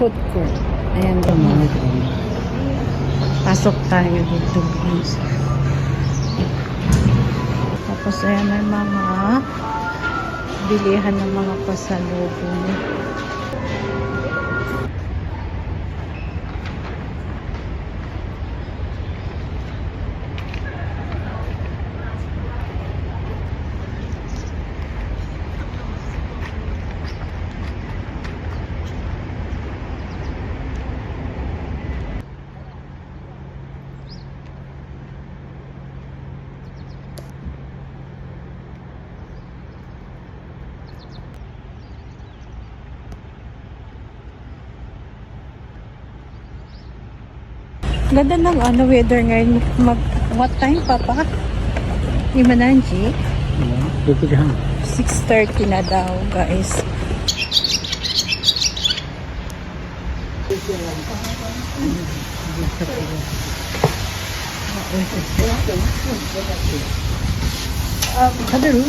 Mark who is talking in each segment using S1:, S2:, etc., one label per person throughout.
S1: food court. Ayan doon. Pasok tayo dito. Tapos ayan may mga bilihan ng mga pasalubong. Ganda ng ano weather ngayon. Mag, what time pa pa? Imananji?
S2: Dukirahan.
S1: 6.30 na daw guys.
S2: Tabeる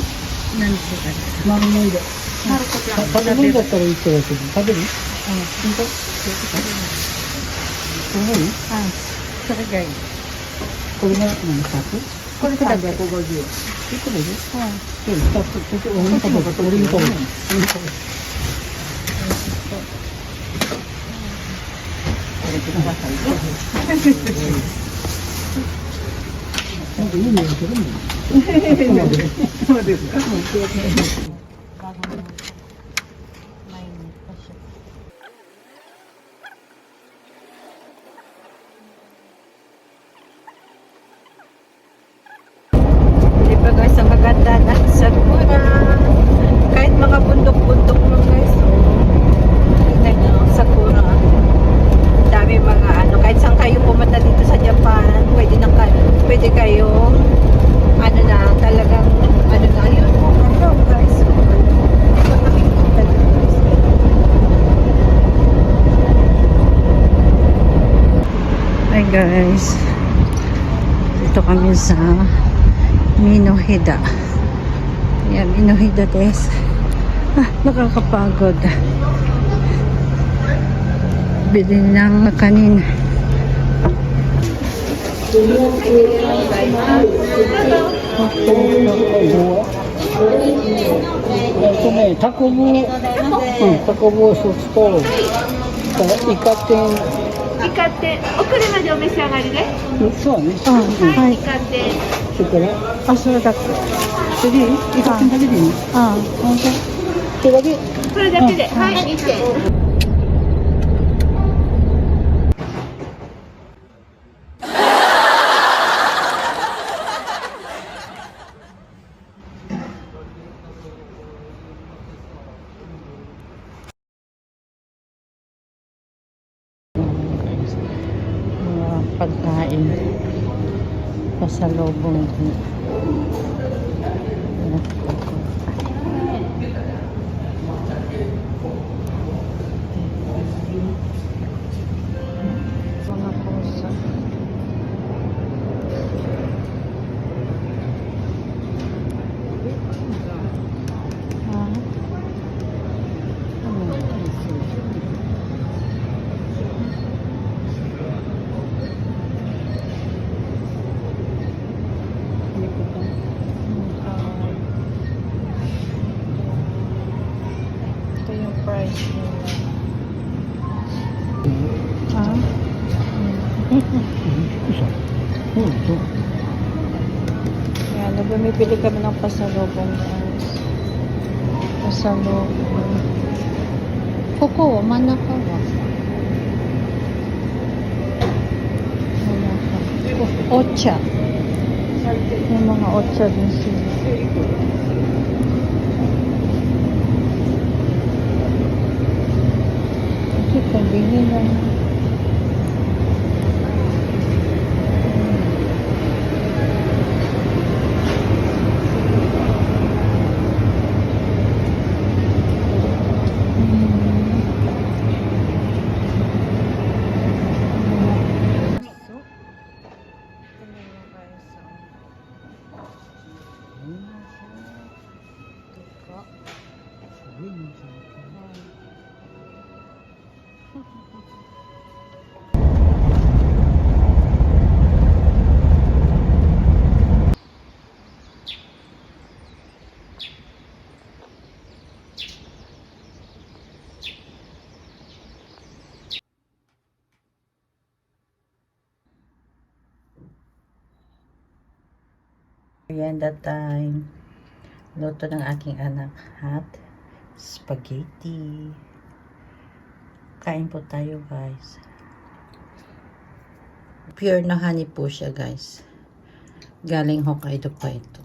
S1: Nancy ka.
S2: まんもいで。食べるんだったらいいけど、食べる
S1: Oh,
S2: 本当すごい
S1: それいい。
S2: これが何？これ。いくらです？こっとこ、俺のこ。れ。なんかいい匂いするもん。そうですか。
S1: Maganda na sakura. Kahit mga bundok-bundok mo guys. Tignan nyo, sakura. Ang dami mga ano, kahit saan kayo pumunta dito sa Japan, pwede na pwede kayo, ano na, talagang, ano na, yun, guys. Hi guys. Dito kami sa Minohida. Yan, Minohida des. Ah, nakakapagod. Bili ng kanin.
S2: えっとね、タコブ、うん、タコブ一つと、イカ天、
S3: イカって奥でまでお召し上がりで、
S2: うんそうね。
S1: あ、はい
S3: イ。カって
S2: それから、
S1: あ、それだけ。
S2: それでいいイカ天だけでいいの
S1: あ、
S2: 本当それだけ
S3: それだけで、はい、2点。Pasalubong din.
S1: Bumibili kami ng pasalubong guys. Pasalubong. Koko, manaka wa. Manaka. O- Ocha. May mga ocha din sila. Kasi Merienda time. Luto ng aking anak. Hot spaghetti. Kain po tayo guys. Pure na honey po siya guys. Galing Hokkaido pa ito.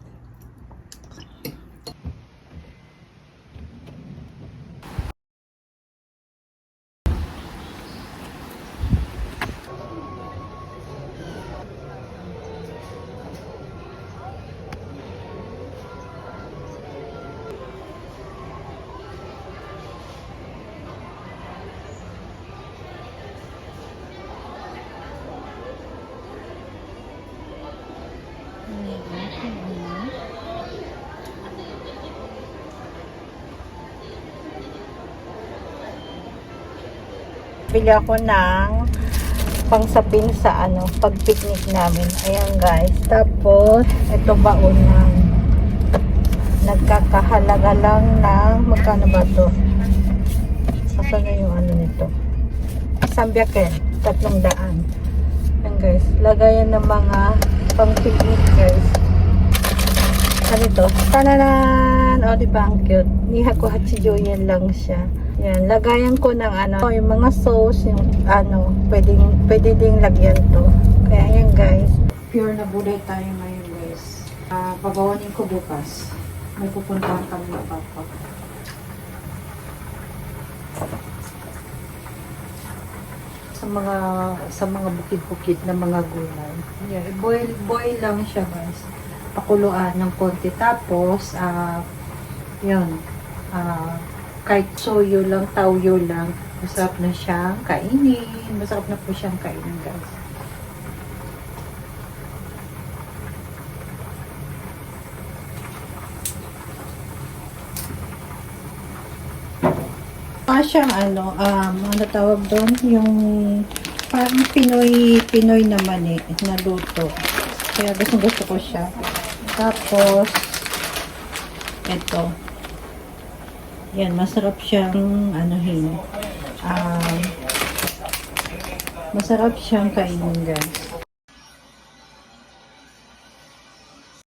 S1: Bili ako ng pangsapin sa ano, pag-picnic namin. Ayan guys. Tapos, ito baon ng nagkakahalaga lang ng magkano ba to? Asan na yung ano nito? Sambyaken, tatlong daan. Ayan guys, lagayan ng mga pang-picnic guys. Ano to? Tananan! O, di ba ang cute? Niha ko hachijoyen lang siya. Yan, lagayan ko ng ano, yung mga sauce, yung ano, pwedeng, pwede ding lagyan to. Kaya yan guys. Pure na gulay tayo ngayon guys. Uh, babawanin ko bukas. May pupuntahan kami ng papa. Sa mga sa mga bukid-bukid na mga gulay. Yeah, boil boil lang siya guys. Pakuluan ng konti tapos ah yun. Ah kahit soyo lang, tawyo lang, masarap na siyang kainin. Masarap na po siyang kainin, guys. Ah, siyang ano, um, ano tawag doon? Yung parang Pinoy, Pinoy naman eh, na luto. Kaya gusto gusto ko siya. Tapos, ito. Yan, masarap siyang anuhin. Um, masarap siyang kainin, guys.